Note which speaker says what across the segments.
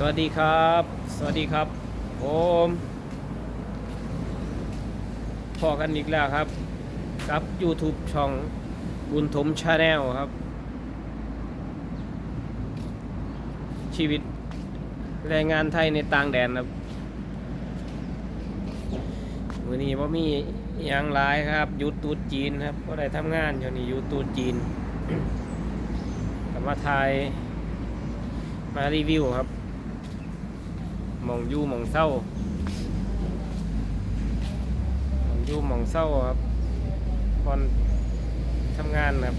Speaker 1: สวัสดีครับ สวัสดีครับผมพอกันอีกแล้วครับ กับ YouTube ช่องบุญถมชาแนลครับ ชีวิตแรงงานไทยในต่างแดนครับวันนี้ว่ามีอย่างหลายครับยุดตรุดจีนครับก็ได้ทำงานอยู่นี่ยุดตรุดจีนกลับมาไทยมารีวิวครับ มองยู่มองเศร้ามองยู่มองเศร้าครับตอนทำงานครับ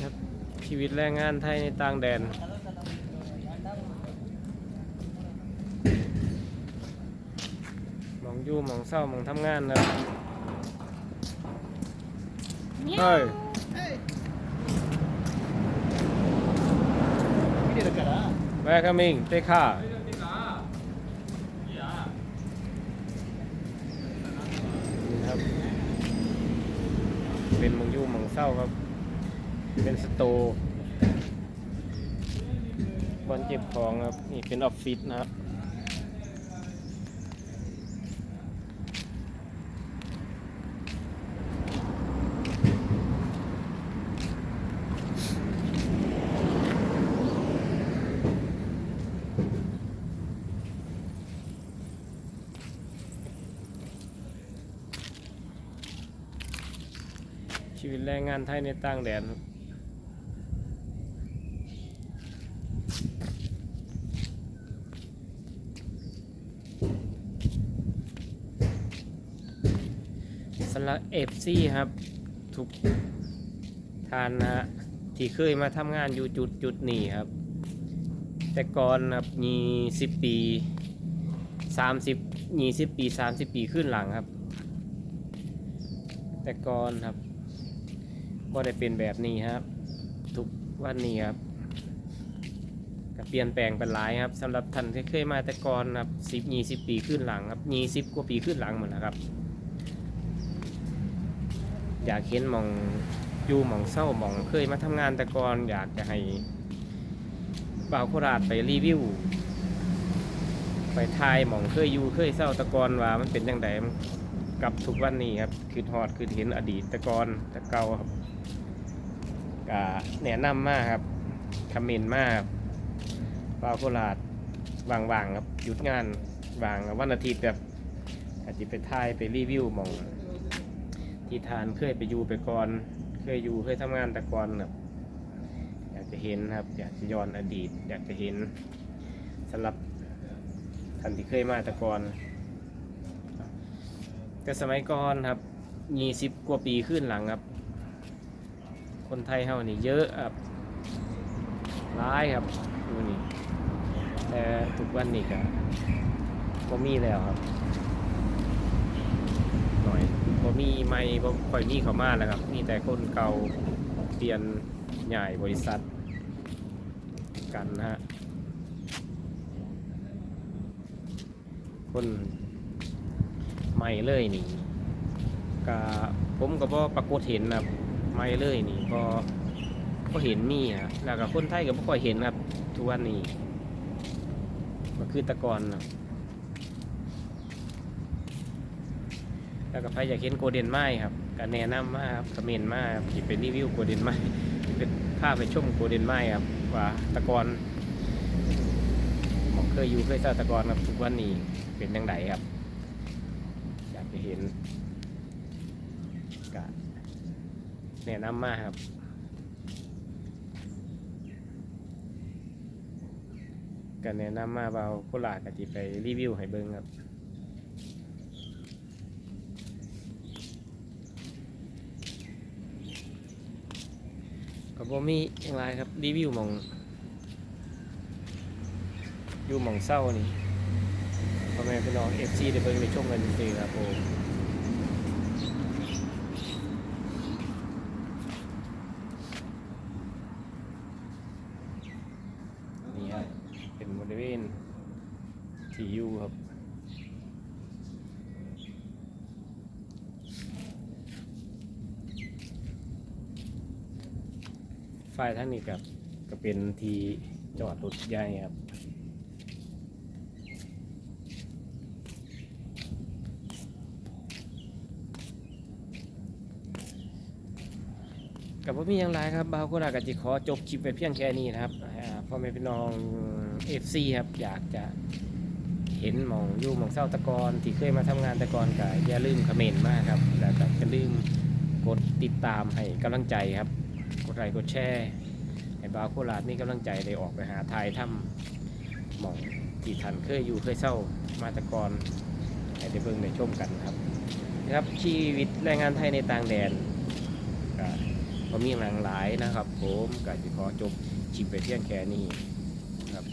Speaker 1: ครับชีวิตแรงงานไทยในต่างแดน หม อยู่มองเศร้ามองทำงานนะเฮ้ยแวร์คัมมิงเตค่าครับเป็นมังยูมังเศร้าครับ เป็นสตูบอลเจ็บของครับ นี่เป็นออฟฟิศนะครับ ชีวิตแรงงานไทยในต่างแดนครับสำหรับเอฟซีครับ ทุกทานนะฮะที่เคยมาทำงานอยู่จุดจุดนี้ครับ แต่ก่อนครับมีสิบปีสามสิบยี่สิบปีสามสิบปีขึ้นหลังครับ แต่ก่อนครับ ก็ได้เป็นแบบนี้ครับ ทุกวันนี้ครับก็เปลี่ยนแปลงเป็นหลายครับสำหรับท่านที่เคยมาแต่ก่อนครับสิบยี่สิบปีขึ้นหลังครับยี่สิบกว่าปีขึ้นหลังหมดนะครับ อยากเห็นมองอยู่มองเศร้ามองเคยมาทำงานแต่ก่อนอยากจะให้บ่าวโคราชไปรีวิวไปทายมองเคยอยู่เคยเศร้าแตะกอนว่ามันเป็นยังไงกับทุกวันนี้ครับคือฮอดคือเห็นอดีตแตะกอนแตะเก่าครับ ก็แนะนำมากครับคอมเมนต์มากปาโคราชว่างๆครับหยุดงานว่างวันอาทิตย์แบบอาจจะไปถ่ายไปรีวิวมองที่ทานเคยไปอยู่ไปก่อนเคยอยู่เคยทำงานแต่ก่อนครับอยากจะเห็นครับ อยากจะย้อนอดีต อยากจะเห็นสำหรับท่านที่เคยมาแต่ก่อนแต่สมัยก่อนครับยี่สิบกว่าปีขึ้นหลังครับ คนไทยเฮานี่เยอะครับร้ายครับดูนี่แต่ทุกวันนี้ก็บ่มีแล้วครับหน่อยบ่มีไม่บ่ค่อยมีเข้ามาแล้วครับมีแต่คนเก่าเปลี่ยนใหญ่บริษัทกันนะฮะคนใหม่เลยนี่ก็ผมก็บ่ปรากฏเห็นนะครับ ไม่เลยนี่ก็ก็เห็นมีอะแล้วก็คนไทยก็บ่ค่อยเห็นครับทุกวันนี้ก็คือตะกอนนะแล้วก็ใครอยากเห็นโกเดนไม้ครับก็แนะนำมากครับคอมเมนต์มากที่เป็นรีวิวโกเดนไม้เป็นภาพไปชมโกเดนไม้ครับว่าตะกอนผมเคยอยู่เคยเศร้าตะกอนครับทุกวันนี้เป็นยังไงครับอยากจะเห็นก็ แนะนำมากครับก็แนะนำมาเบาโคราชกติไปรีวิวให้เบิ่งครับก็บ่มีอย่างไรครับรีวิวมองอยู่มองเศร้านี่พ่อแม่พี่น้องเอฟซีได้เบิ่งได้ชมกันจริงๆครับผม นี่ครับเป็นบริเวณทที่อยู่ครับฝ่ายทางนี้กับก็เป็นทีจอดรถใหญ่ครับกับพ่มีอย่างไรครับบ่าวโคราก็จะขอจบคลิปไปเพียงแค่นี้นะครับพ่อแม่พี่น้อง FC ครับ อยากจะ เห็นมองอยู่มองเศร้าตะกอนที่เคยมาทำงานตะกอนก็อย่าลืมคอมเมนต์มากครับ แล้วก็อย่าลืมกดติดตามให้กำลังใจครับ กดไลค์กดแชร์ให้บาวโคราชมีกำลังใจได้ออกไปหาทายถ้ำมองที่ทันเคยอยู่เคยเศร้ามาตะกอนให้ได้เบิ่งได้ชมกันครับนะครับชีวิตแรงงานไทยในต่างแดนก็มีหลากหลายนะครับ ผมก็จะขอจบชิปไปเพียงแค่นี้ครับ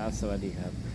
Speaker 1: ครับ สวัสดีครับ